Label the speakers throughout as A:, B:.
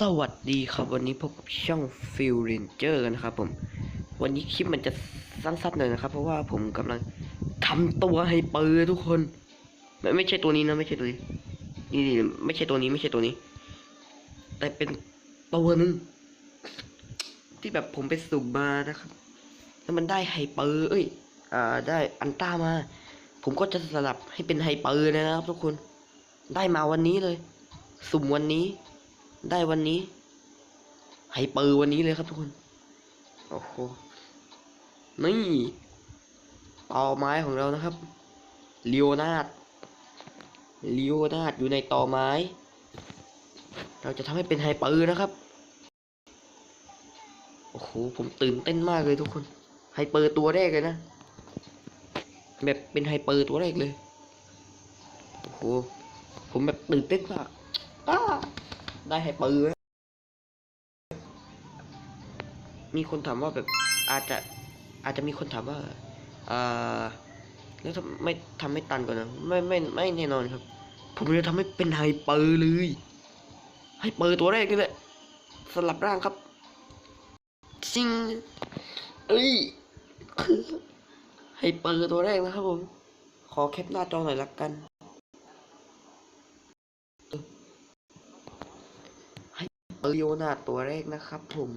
A: สวัสดีครับวันนี้พบกับช่องฟิลเรนเจอร์นะครับผม วันนี้คลิปมันจะสั้นๆหน่อยนะครับ เพราะว่าผมกำลังทำตัวให้เปอร์ทุกคน ไม่ไม่ใช่ตัวนี้นะไม่ใช่ตัวนี้นี่ไม่ใช่ตัวนี้ไม่ใช่ตัวนี้ แต่เป็นตัวหนึ่งที่แบบผมไปสุ่มมานะครับแล้วมันได้ไฮเปอร์เอ้ยอ่าได้อันต้ามา ผมก็จะสลับให้เป็นไฮเปอร์นะครับ ทุกคนได้มาวันนี้เลย สุ่มวันนี้ ได้วันนี้ไฮเปอร์วันนี้เลยครับทุกคน โอ้โห นี่ต่อไม้ของเรานะครับเลียวนาดเลียวนาดอยู่ในต่อไม้ เราจะทำให้เป็นไฮเปอร์นะครับ โอ้โห ผมตื่นเต้นมากเลยทุกคน ไฮเปอร์ตัวแรกเลยนะ แบบเป็นไฮเปอร์ตัวแรกเลย โอ้โห ผมแบบตื่นเต้นมากอ้า ได้ไฮเปอร์มีคนถามว่าแบบอาจจะอาจจะมีคนถามว่าอ่าแล้วทำไม่ทำไม่ตันก่อนนะไม่ไม่ไม่แน่นอนครับ ผมจะทำให้เป็นไฮเปอร์เลยไฮเปอร์ตัวแรกนี่แหละสลับร่างครับซิงเอ้ยไฮเปอร์ตัวแรกนะครับผม ขอแคปหน้าจอหน่อยละกัน เปอร์โยนาตัวแรกนะครับ ผม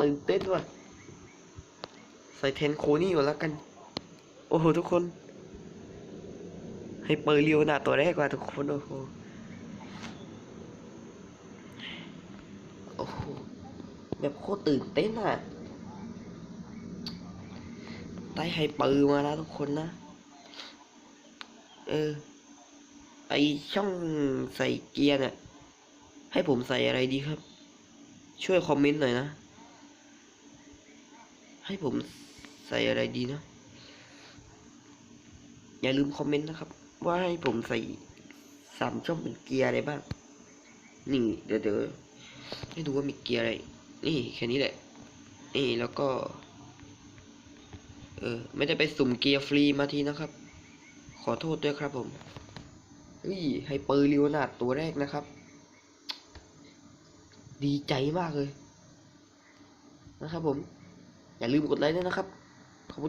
A: ตื่นเต้นว่ะใส่เทนโคนี่ก่อนแล้วกัน โอ้โหทุกคน ให้เปอร์เลียวนาตัวแรกว่าทุกคนโอ้โหโอ้โหแบบโคตรตื่นเต้นอะได้ไฮเปอร์มาแล้วทุกคนนะ เออ ไอช่องใส่เกียร์เนี่ยให้ผมใส่อะไรดีครับ ช่วยคอมเมนต์หน่อยนะ ให้ผมใส่อะไรดีนะ อย่าลืมคอมเมนต์นะครับ ว่าให้ผมใส่สามช่องเป็นเกียร์อะไรบ้าง นี่เดี๋ยวเดี๋ยวให้ดูว่ามีเกียร์อะไร นี่แค่นี้แหละ นี่แล้วก็ เออไม่ได้ไปสุ่มเกียร์ฟรีมาทีนะครับ ขอโทษด้วยครับผม เฮ้ยไฮเปอร์ลิโอนาดตัวแรกนะครับ ดีใจมากเลย นะครับผม อย่าลืมกดไลค์ด้วยนะครับ